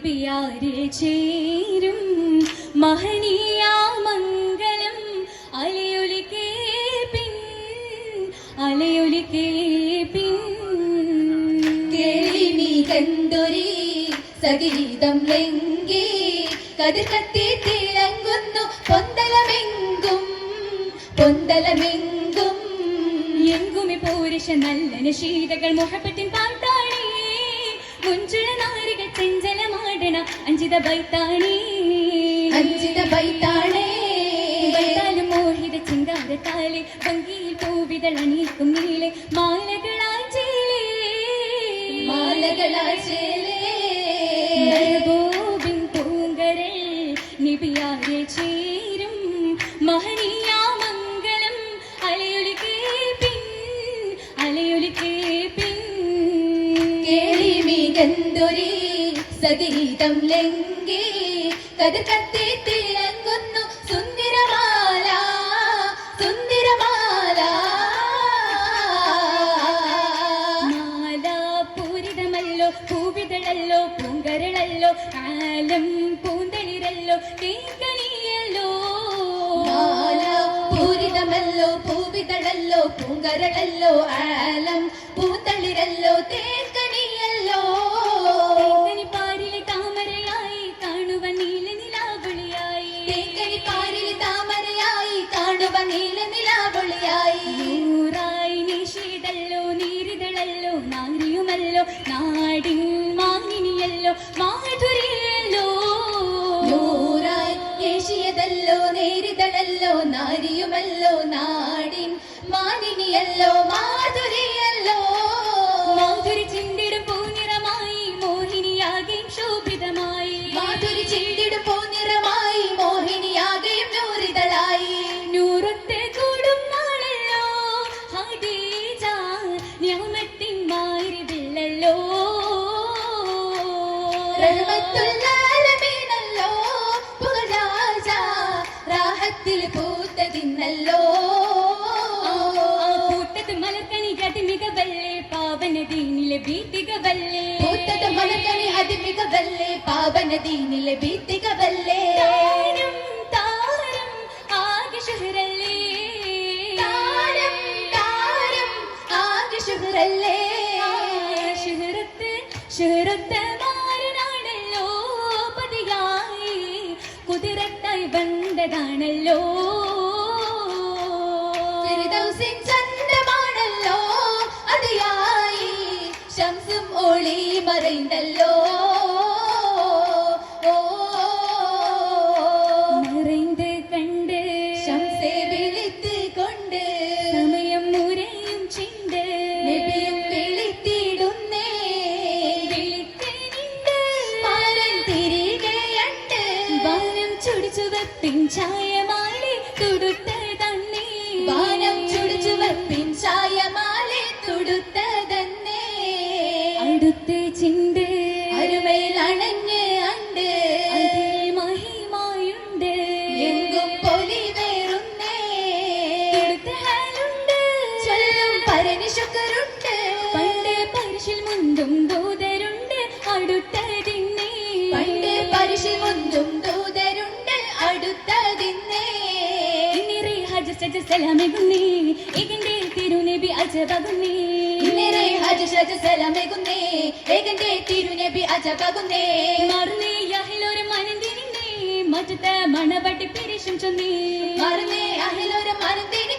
നിബിയാരിൽ ചേരും മഹനീയ മംഗലം അലയൊലിക്കേ പിൻ അലയൊലിക്കേ പിൻ. കേളി നീ കണ്ടൊരി സഗീതം ലംഘി കതിർ കത്തി തിളങ്ങുന്നു പൊന്തലമെങ്കും പൊന്തലമെങ്കും. എങ്കുമി പൗരുഷ നല്ല ശീതകൾ പാട്ടാണി മുഞ്ചുള നാരികൾ ചെഞ്ചലമാടണ അഞ്ചിത ബൈത്താണി. അഞ്ചിത ബൈത്താണേ. വൈതാലും മോഹിത ചിങ്കാരത്താലെ. ഭംഗിയിൽ പൂവിതൾ അണിയിക്കും നീളെ മാലകളാ ചേലേ. മാലകളാ ചേലേ സഗീതം ലംഘി കതിർ കത്തി തിളങ്ങുന്നു സുന്ദരമാല സുന്ദരമാല. മാല പൂരിതമല്ലോ പൂവിതളല്ലോ പൂങ്കരളല്ലോ കാലം പൂന്തളിരല്ലോ തേങ്കണിയല്ലോ മാല പൂരിതമല്ലോ പൂവിതളല്ലോ പൂങ്കരളല്ലോ ആലം പൂത്തളിരല്ലോ തേക്കണിയല്ലോ നാരിയുമല്ലോ നാടിൻ മാനിനിയല്ലോ മാധുരിയല്ലോ. മാധുരി ചിന്തിടും പൂനിറമായി മോഹിനിയാകെയും ശോഭിതമായി. മാധുരി ചിണ്ടിടും പൂനിറമായി മോഹിനിയാകെയും നൂറിതളായി. നൂറത്തെ കൂടും നാളല്ലോ. ഹദീജ ഞാമത്തിൻ മാരിതില്ലല്ലോ രാഹത്തിൽ പുകഴാജ റാഹത്തിൽ പൂത്തതിന്നല്ലോ പൂത്തത് മലർക്കണി ഗതിമികവല്ലേ പാവന ദീനിലെ ഭീതികവല്ലേ പൂത്തത് മലക്കണി അതിമികവല്ലേ പാവന ദീനിലെ ഭീതികവല്ലേ താരം താരം ആകെ ഷഹറല്ലേ താരം താരം ആകെ ശുഹറല്ലേ ഷഹറത്ത് ഷഹറത്ത് മാരനാണല്ലോ പതിയായി കുതിരത്തായി വന്നതാണല്ലോ. ചന്തമാണല്ലോ അതിയായി ശംസും ഒളി മറൈന്തല്ലോ ഓ. അണഞ്ഞ് അണ്ട്. മഹിമായുണ്ട്. എങ്കും പൊലി വേറുന്നേ ചൊല്ലും പരനി ശുക്രുണ്ട്. പണ്ട് പരിശിൽ മുന്തും ദൂതരുണ്ട്. അടുത്തതിന്നെ പണ്ട് പരിശി മുന്തും ദൂതരുണ്ട്. അടുത്തതിന്നേ നിറെ ഹജ സജ സലാമെകുന്നേ ഇതിന്റെ തിരുനബി അജബകുന്നേ മുന്നേറെ ഹജ് ഷജ് സലമേകുന്നേ ഏകന്റെ തിരുനബി അജകാകുന്നേ. മറന്നേ അഹിലൊരു മനന്തിരിന്നേ മറ്റത്തെ മണവട്ടി പെരിശം ചൊന്നേ. മറന്നേ അഹിലൊരു മനന്തിരി